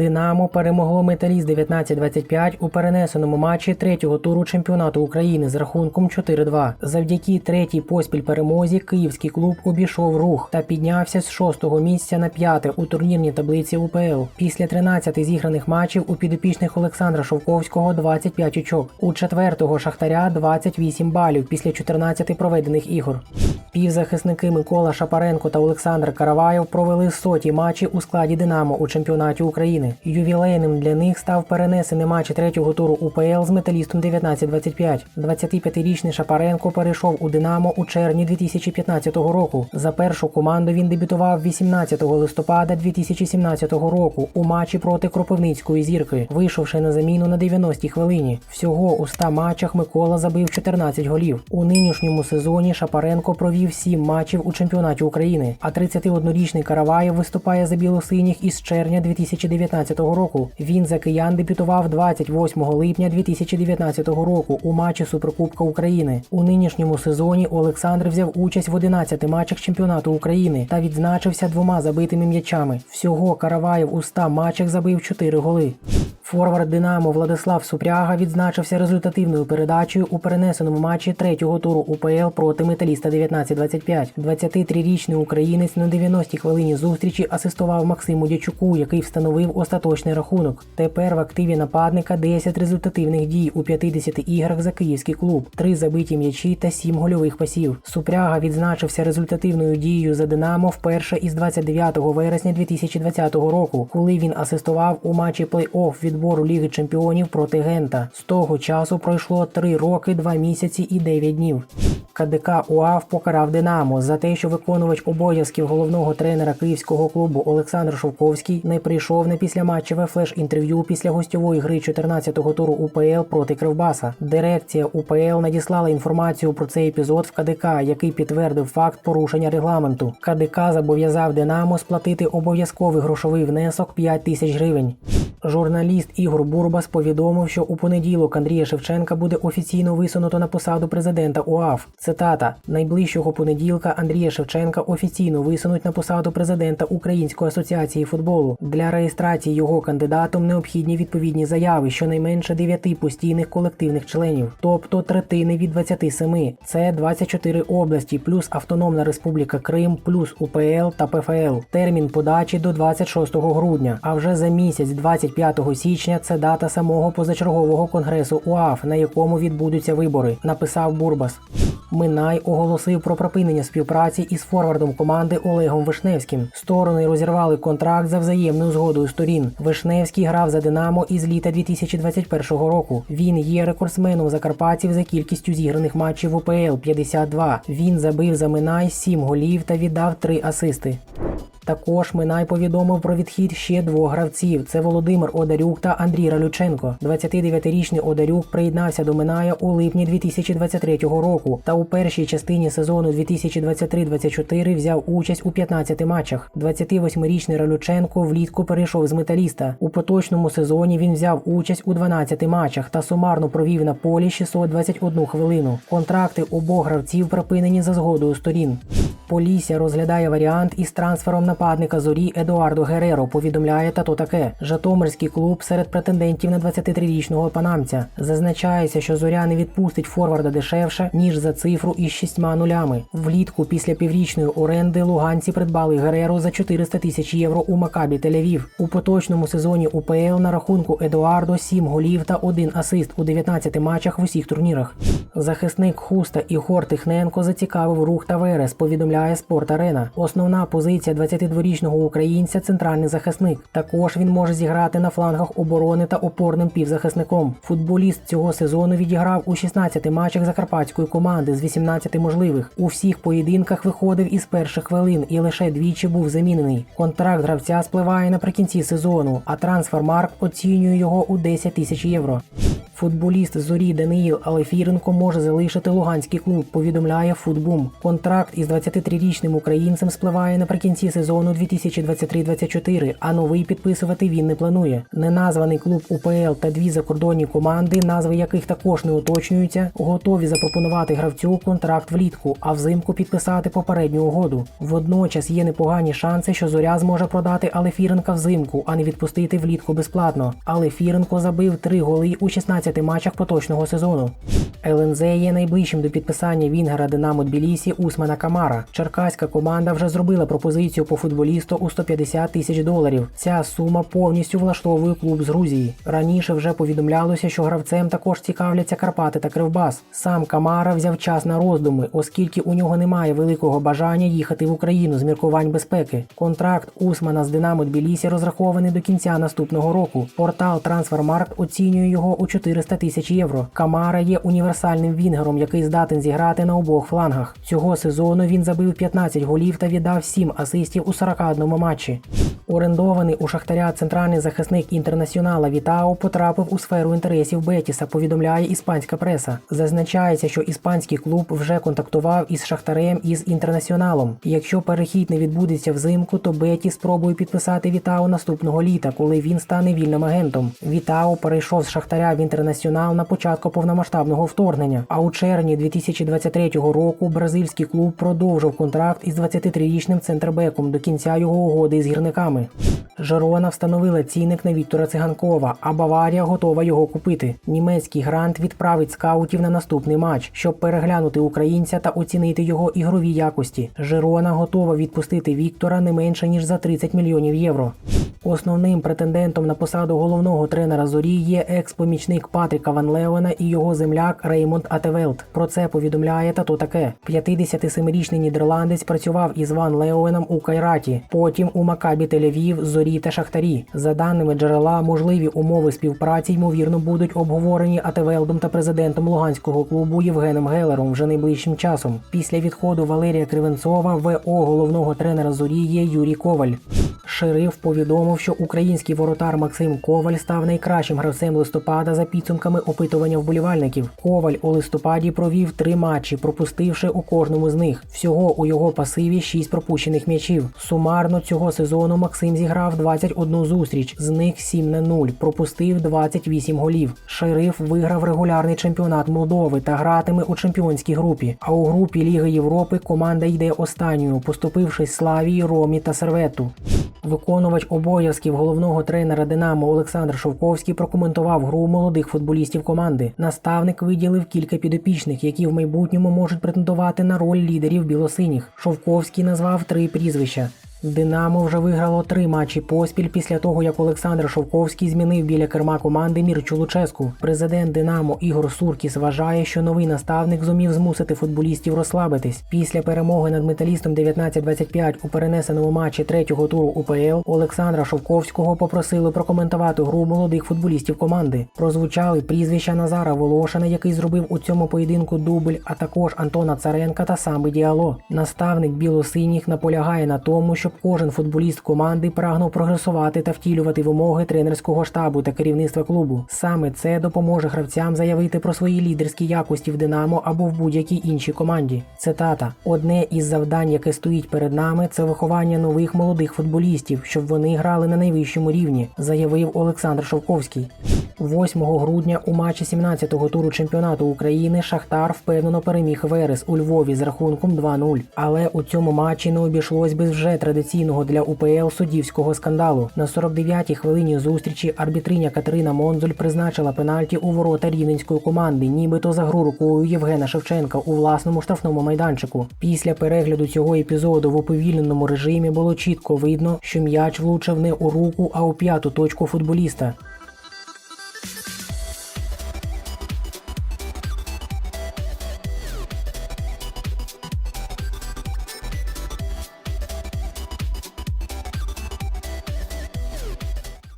Динамо перемогло металіст 19-25 у перенесеному матчі третього туру чемпіонату України з рахунком 4-2. Завдяки третій поспіль перемозі київський клуб обійшов рух та піднявся з шостого місця на п'яте у турнірній таблиці УПЛ. Після 13 зіграних матчів у підопічних Олександра Шовковського 25 очок. У четвертого шахтаря 28 балів після 14 проведених ігор. Півзахисники Микола Шапаренко та Олександр Караваєв провели соті матчі у складі Динамо у чемпіонаті України. Ювілейним для них став перенесений матч третього туру УПЛ з металістом 19-25. 25-річний Шапаренко перейшов у Динамо у червні 2015 року. За першу команду він дебютував 18 листопада 2017 року у матчі проти Кропивницької зірки, вийшовши на заміну на 90-й хвилині. Всього у 100 матчах Микола забив 14 голів. У нинішньому сезоні Шапаренко провів 7 матчів у чемпіонаті України, а 31-річний Караваєв виступає за білосиніх із червня 2019 року. Він за киян дебютував 28 липня 2019 року у матчі Суперкубка України. У нинішньому сезоні Олександр взяв участь в 11 матчах чемпіонату України та відзначився двома забитими м'ячами. Всього Караваєв у 100 матчах забив 4 голи. Форвард Динамо Владислав Супряга відзначився результативною передачею у перенесеному матчі третього туру УПЛ проти металіста 19-25. 23-річний українець на 90-й хвилині зустрічі асистував Максиму Дячуку, який встановив остаточний рахунок. Тепер в активі нападника 10 результативних дій у 50 іграх за київський клуб, 3 забиті м'ячі та 7 гольових пасів. Супряга відзначився результативною дією за Динамо вперше із 29 вересня 2020 року, коли він асистував у матчі плей-офф відбору Ліги Чемпіонів проти Гента. З того часу пройшло 3 роки, 2 місяці і 9 днів. КДК УАВ покарав Динамо за те, що виконувач обов'язків головного тренера київського клубу Олександр Шовковський не прийшов на післяматчеве флеш-інтерв'ю після гостьової гри 14-го туру УПЛ проти Кривбаса. Дирекція УПЛ надіслала інформацію про цей епізод в КДК, який підтвердив факт порушення регламенту. КДК зобов'язав Динамо сплатити обов'язковий грошовий внесок 5 тисяч гривень. Журналіст Ігор Бурбас повідомив, що у понеділок Андрія Шевченка буде офіційно висунуто на посаду президента УАФ. Цитата: найближчого понеділка Андрія Шевченка офіційно висунуть на посаду президента Української асоціації футболу. Для реєстрації його кандидатом необхідні відповідні заяви щонайменше 9 постійних колективних членів, тобто третини від 27. Це 24 області, плюс Автономна Республіка Крим, плюс УПЛ та ПФЛ. Термін подачі до 26 грудня. А вже за місяць, 25 січня, це дата самого позачергового конгресу УАФ, на якому відбудуться вибори. Написав Бурбас. Минай оголосив про припинення співпраці із форвардом команди Олегом Вишневським. Сторони розірвали контракт за взаємною згодою сторін. Вишневський грав за Динамо із літа 2021 року. Він є рекордсменом закарпатців за кількістю зіграних матчів УПЛ 52. Він забив за Минай 7 голів та віддав 3 асисти. Також Минай повідомив про відхід ще двох гравців: це Володимир Одарюк та Андрій Ралюченко. 29-річний Одарюк приєднався до Миная у липні 2023 року та у першій частині сезону 2023-24 взяв участь у 15 матчах. 28-річний Ралюченко влітку перейшов з металіста. У поточному сезоні він взяв участь у 12 матчах та сумарно провів на полі 621 хвилину. Контракти обох гравців припинені за згодою сторін. Полісся розглядає варіант із трансфером нападника зорі Едуардо Гереро. Повідомляє та то таке. Житомирський клуб серед претендентів на 23-річного панамця. Зазначається, що зоря не відпустить форварда дешевше ніж за цифру із шістьма нулями. Влітку після піврічної оренди луганці придбали Гереро за 400 тисяч євро у Макабі Тель-Авів. У поточному сезоні УПЛ на рахунку Едуардо 7 голів та 1 асист у 19 матчах в усіх турнірах. Захисник Хуста Ігор Тихненко зацікавив рух та Верес. Повідомляє Спорт Арена. Основна позиція 22-річного українця центральний захисник. Також він може зіграти на флангах оборони та опорним півзахисником. Футболіст цього сезону відіграв у 16 матчах закарпатської команди з 18 можливих. У всіх поєдинках виходив із перших хвилин і лише двічі був замінений. Контракт гравця спливає наприкінці сезону, а трансфермарк оцінює його у 10 тисяч євро. Футболіст зорі Даниїл Алефіренко може залишити луганський клуб. Повідомляє Футбум. Контракт із 23-річним українцем спливає наприкінці сезону 2023-24, а новий підписувати він не планує. Неназваний клуб УПЛ та дві закордонні команди, назви яких також не уточнюються, готові запропонувати гравцю контракт влітку, а взимку підписати попередню угоду. Водночас є непогані шанси, що зоря зможе продати Алефіренка взимку, а не відпустити влітку безплатно. Алефіренко забив три голи у 16 матчах поточного сезону. ЛНЗ є найближчим до підписання Вінгера Динамо Тбілісі Усмана Камара. Черкаська команда вже зробила пропозицію по футболісту у 150 тисяч доларів. Ця сума повністю влаштовує клуб з Грузії. Раніше вже повідомлялося, що гравцем також цікавляться Карпати та Кривбас. Сам Камара взяв час на роздуми, оскільки у нього немає великого бажання їхати в Україну з міркувань безпеки. Контракт Усмана з Динамо Тбілісі розрахований до кінця наступного року. Портал Трансфермаркт оцінює його у 400 тисяч євро. Камара є універсальним вінгером, який здатен зіграти на обох флангах. Цього сезону він забив 15 голів та віддав 7 асистів у 41 матчі. Орендований у Шахтаря центральний захисник інтернаціонала Вітао потрапив у сферу інтересів Бетіса, повідомляє іспанська преса. Зазначається, що іспанський клуб вже контактував із Шахтарем і з інтернаціоналом. Якщо перехід не відбудеться взимку, то Бетіс спробує підписати Вітао наступного літа, коли він стане вільним агентом. Вітао перейшов з Шахтаря в інтернаціонал на початку повномасштабного вторгнення. А у червні 2023 року бразильський клуб продовжив контракт із 23-річним центрбеком до кінця його угоди з гірниками. Жерона встановила цінник на Віктора Циганкова, а Баварія готова його купити. Німецький грант відправить скаутів на наступний матч, щоб переглянути українця та оцінити його ігрові якості. Жерона готова відпустити Віктора не менше ніж за 30 мільйонів євро. Основним претендентом на посаду головного тренера зорі є екс-помічник Патріка Ван Леона і його земляк Реймонд Атевелт. Про це повідомляє та то таке. 57-річний нідерландець працював із Ван Леоном у Кайраті, потім у Макабі Тель-Авів, Зорі та Шахтарі. За даними джерела, можливі умови співпраці ймовірно будуть обговорені Атевелдом та президентом Луганського клубу Євгеном Гелером вже найближчим часом. Після відходу Валерія Кривенцова ВО головного тренера зорі є Юрій Коваль. Шериф повідомив, що український воротар Максим Коваль став найкращим гравцем листопада за підсумками опитування вболівальників. Коваль у листопаді провів три матчі, пропустивши у кожному з них. Всього у його пасиві 6 пропущених м'ячів. Сумарно цього сезону Максим зіграв 21 зустріч, з них 7 на 0, пропустив 28 голів. Шериф виграв регулярний чемпіонат Молдови та гратиме у чемпіонській групі. А у групі Ліги Європи команда йде останньою, поступившись Славії, Ромі та Сервету. Виконувач обов'язків головного тренера Динамо Олександр Шовковський прокоментував гру молодих футболістів команди. Наставник виділив кілька підопічних, які в майбутньому можуть претендувати на роль лідерів білосиніх. Шовковський назвав три прізвища. Динамо вже виграло три матчі поспіль після того, як Олександр Шовковський змінив біля керма команди Мірчу Луческу. Президент Динамо Ігор Суркіс вважає, що новий наставник зумів змусити футболістів розслабитись. Після перемоги над металістом 19-25 у перенесеному матчі третього туру УПЛ Олександра Шовковського попросили прокоментувати гру молодих футболістів команди. Прозвучали прізвища Назара Волошина, який зробив у цьому поєдинку дубль, а також Антона Царенка та Самби Діало. Наставник білосиніх наполягає на тому, щоб кожен футболіст команди прагнув прогресувати та втілювати вимоги тренерського штабу та керівництва клубу. Саме це допоможе гравцям заявити про свої лідерські якості в Динамо або в будь-якій іншій команді. Цитата: одне із завдань, яке стоїть перед нами, це виховання нових молодих футболістів, щоб вони грали на найвищому рівні, заявив Олександр Шовковський. 8 грудня у матчі 17-го туру чемпіонату України Шахтар впевнено переміг Верес у Львові з рахунком 2-0. Але у цьому матчі не обійшлось без вже традиційного для УПЛ суддівського скандалу. На 49-й хвилині зустрічі арбітриня Катерина Монзуль призначила пенальті у ворота рівненської команди, нібито за гру рукою Євгена Шевченка у власному штрафному майданчику. Після перегляду цього епізоду в уповільненому режимі було чітко видно, що м'яч влучив не у руку, а у п'яту точку футболіста.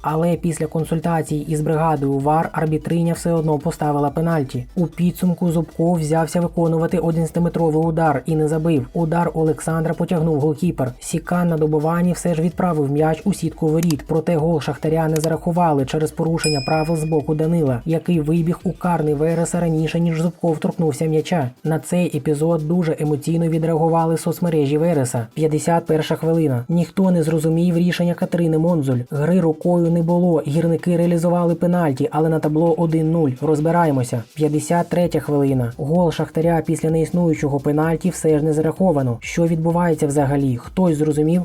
Але після консультацій із бригадою ВАР арбітриня все одно поставила пенальті. У підсумку Зубков взявся виконувати 11-метровий удар і не забив. Удар Олександра потягнув голкіпер. Сікан на добуванні все ж відправив м'яч у сітку воріт. Проте гол Шахтаря не зарахували через порушення правил з боку Данила, який вибіг у карний Вереса раніше ніж Зубков торкнувся м'яча. На цей епізод дуже емоційно відреагували соцмережі Вереса. 51 хвилина. Ніхто не зрозумів рішення Катерини Монзуль. Гри рукою не було. Гірники реалізували пенальті, але на табло 1-0. Розбираємося. 53 хвилина. Гол Шахтаря після неіснуючого пенальті все ж не зараховано. Що відбувається взагалі? Хтось зрозумів?